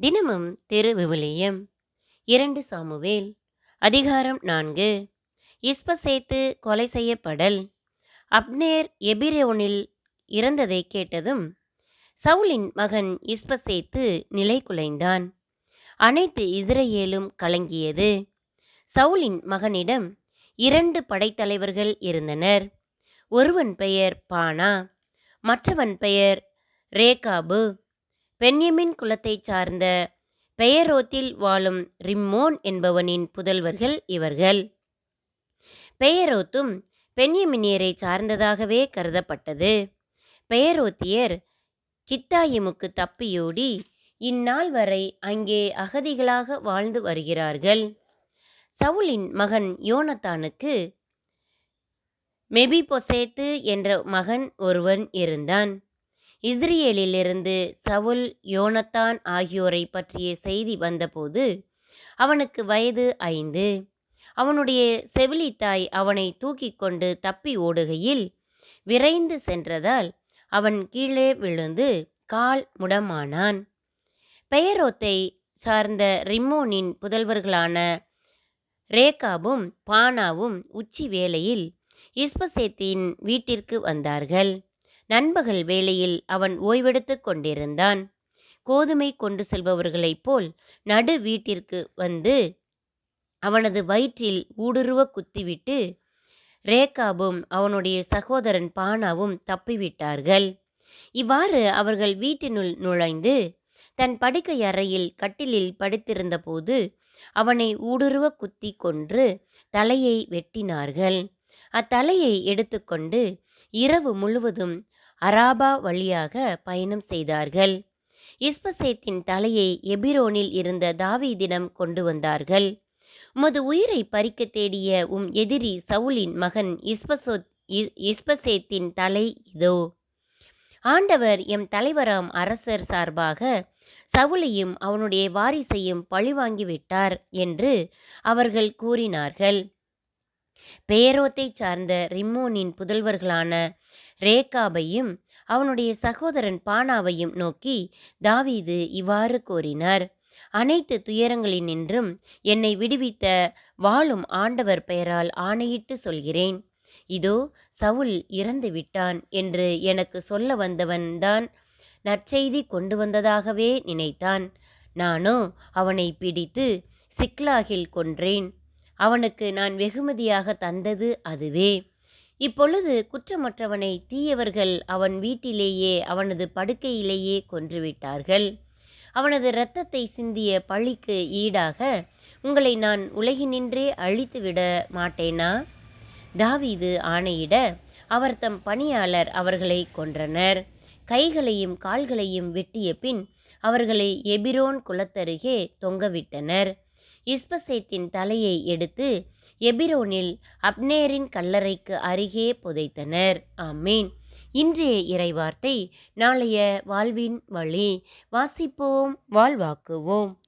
தினமும் திரு விவிலியம். இரண்டு சாமுவேல். அதிகாரம் நான்கு. இஸ்பசேத்து கொலை செய்யப்படல். அப்னேர் எபிரோனில் இறந்ததை கேட்டதும் சவுலின் மகன் இஸ்பசேத்து நிலை குலைந்தான். அனைத்து இஸ்ரேலும் கலங்கியது. சவுலின் மகனிடம் இரண்டு படைத்தலைவர்கள் இருந்தனர். ஒருவன் பெயர் பானா மற்றவன் பெயர் ரேகாபு. பென்யமின் குலத்தைச் சார்ந்த பெயரோத்தில் வாழும் ரிம்மோன் என்பவனின் புதல்வர்கள் இவர்கள். பெயரோத்தும் பென்யமினியரை சார்ந்ததாகவே கருதப்பட்டது. பெயரோத்தியர் கித்தாயிமுக்கு தப்பியோடி இந்நாள் வரை அங்கே அகதிகளாக வாழ்ந்து வருகிறார்கள். சவுலின் மகன் யோனத்தானுக்கு மெபிபொசேத்து என்ற மகன் ஒருவன் இருந்தான். இஸ்ரேலிலிருந்து சவுல் யோனத்தான் ஆகியோரை பற்றிய செய்தி வந்தபோது அவனுக்கு வயது ஐந்து. அவனுடைய செவிலித்தாய் அவனை தூக்கி கொண்டு தப்பி ஓடுகையில் விரைந்து சென்றதால் அவன் கீழே விழுந்து கால் முடமானான். பெயரோத்தை சார்ந்த ரிம்மோனின் புதல்வர்களான ரேகாவும் பானாவும் உச்சி வேளையில் இஸ்பசேத்தின் வீட்டிற்கு வந்தார்கள். நண்பகல் வேளையில் அவன் ஓய்வெடுத்து கொண்டிருந்தான். கோதுமை கொண்டு செல்பவர்களைப் போல் நடு வீட்டிற்கு வந்து அவனது வயிற்றில் ஊடுருவ குத்திவிட்டு ரேகாபும் அவனுடைய சகோதரன் பானாவும் தப்பிவிட்டார்கள். இவ்வாறு அவர்கள் வீட்டினுள் நுழைந்து தன் படுக்கை அறையில் கட்டிலில் படுத்திருந்தபோது அவனை ஊடுருவ குத்தி கொன்று தலையை வெட்டினார்கள். அத்தலையை எடுத்துக்கொண்டு இரவு முழுவதும் அராபா வழியாக பயணம் செய்தார்கள். இஸ்பசேத்தின் தலையை எபிரோனில் இருந்த தாவீதிடம் கொண்டு வந்தார்கள். உமது உயிரை பறிக்க தேடிய உம் எதிரி சவுலின் மகன் இஸ்பசோ இஸ்பசேத்தின் தலை இதோ. ஆண்டவர் எம் தலைவராம் அரசர் சார்பாக சவுலையும் அவனுடைய வாரிசையும் பழிவாங்கிவிட்டார் என்று அவர்கள் கூறினார்கள். பேரோத்தை சார்ந்த ரிம்மோனின் புதல்வர்களான ரேகாபையும் அவனுடைய சகோதரன் பானாவையும் நோக்கி தாவீது இவ்வாறு கூறினார் அனைத்து துயரங்களினின்றும் என்னை விடுவித்த வாழும் ஆண்டவர் பெயரால் ஆணையிட்டு சொல்கிறேன். இதோ சவுல் இறந்து விட்டான் என்று எனக்கு சொல்ல வந்தவன்தான் நற்செய்தி கொண்டு வந்ததாகவே நினைத்தான். நானோ அவனை பிடித்து சிக்லாகில் கொன்றேன். அவனுக்கு நான் வெகுமதியாக தந்தது அதுவே. இப்பொழுது குற்றமற்றவனை தீயவர்கள் அவன் வீட்டிலேயே அவனது படுக்கையிலேயே கொன்றுவிட்டார்கள். அவனது இரத்தத்தை சிந்திய பழிக்கு ஈடாக உங்களை நான் உலகினின்றே அழித்துவிட மாட்டேனா? தாவீது ஆணையிட அவர் தம் பணியாளர் அவர்களை கொன்றனர். கைகளையும் கால்களையும் வெட்டிய பின் அவர்களை எபிரோன் குளத்தருகே தொங்கவிட்டனர். இஸ்பசேத்தின் தலையை எடுத்து எபிரோனில் அப்னேரின் கல்லறைக்கு அருகே புதைத்தனர். ஆமீன். இன்றைய இறைவார்த்தை நாளைய வாழ்வின் வழி. வாசிப்போம் வாழ்வாக்குவோம்.